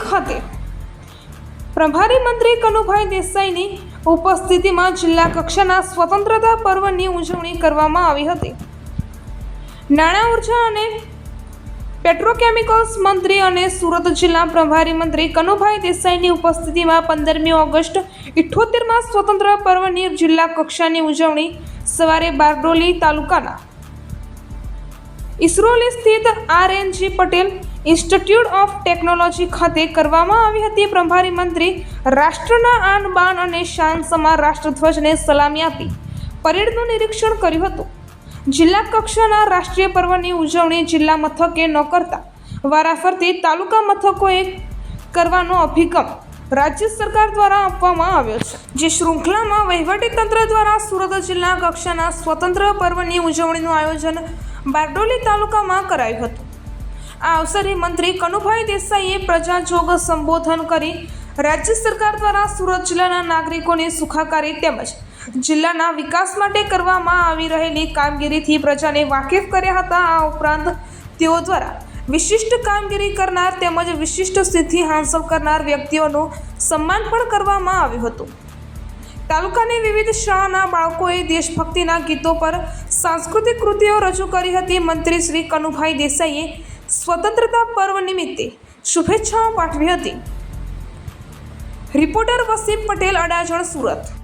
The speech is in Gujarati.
ખાતે પ્રભારી મંત્રી કનુભાઈ દેસાઈની ઉપસ્થિતિમાં જિલ્લા કક્ષાના સ્વતંત્રતા પર્વની ઉજવણી કરવામાં આવી હતી. નાણાં ઊર્જા અને પેટ્રોકેમિકલ્સ મંત્રી અને સુરત જિલ્લા પ્રભારી મંત્રી કનુભાઈ દેસાઈની ઉપસ્થિતિમાં પંદરમી ઓગસ્ટ ઇઠ્ઠોતેરમાં સ્વતંત્ર પર્વની જિલ્લા કક્ષાની ઉજવણી સવારે બારડોલી તાલુકાના ઇસરોલી સ્થિત R N G Patel institute of technology ખાતે કરવામાં આવી હતી. પ્રભારી મંત્રી રાષ્ટ્રના આન બાન અને શાન સમા રાષ્ટ્રધ્વજને સલામી આપી. પરેડનું નિરીક્ષણ કર્યું હતું. જિલ્લા કક્ષાના રાષ્ટ્રીય પર્વની ઉજવણી જિલ્લા મથકે ન કરતા. વારાફરતી તાલુકા મથકોએ કરવાનો અભિગમ રાજ્ય સરકાર દ્વારા આપવામાં આવ્યો છે. જે શૃંખલામાં વહીવટીતંત્ર દ્વારા સુરત જિલ્લા કક્ષાના સ્વતંત્ર પર્વની ઉજવણીનું આયોજન બારડોલી તાલુકામાં કરાયું હતું. આ અવસરે મંત્રી કનુભાઈ દેસાઈએ પ્રજાજોગ સંબોધન કરી રાજ્ય સરકાર દ્વારા સુરત જિલ્લાના નાગરિકોની સુખાકારી તેમજ જિલ્લાના વિકાસ માટે કરવામાં આવી રહેલી કામગીરીથી પ્રજાને વાકેફ કર્યા હતા. આ ઉપરાંત તેઓ દ્વારા વિશિષ્ટ કામગીરી કરનાર તેમજ વિશિષ્ટ સિદ્ધિ હાંસલ કરનાર વ્યક્તિઓનું સન્માન પણ કરવામાં આવ્યું હતું. તાલુકાની વિવિધ શાળાના બાળકોએ દેશભક્તિના ગીતો પર સાંસ્કૃતિક કૃતિઓ રજૂ કરી હતી. મંત્રી શ્રી કનુભાઈ દેસાઈએ સ્વતંત્રતા પર્વ નિમિત્તે શુભેચ્છાઓ પાઠવી હતી. રિપોર્ટર વસીમ પટેલ અડાજણ સુરત.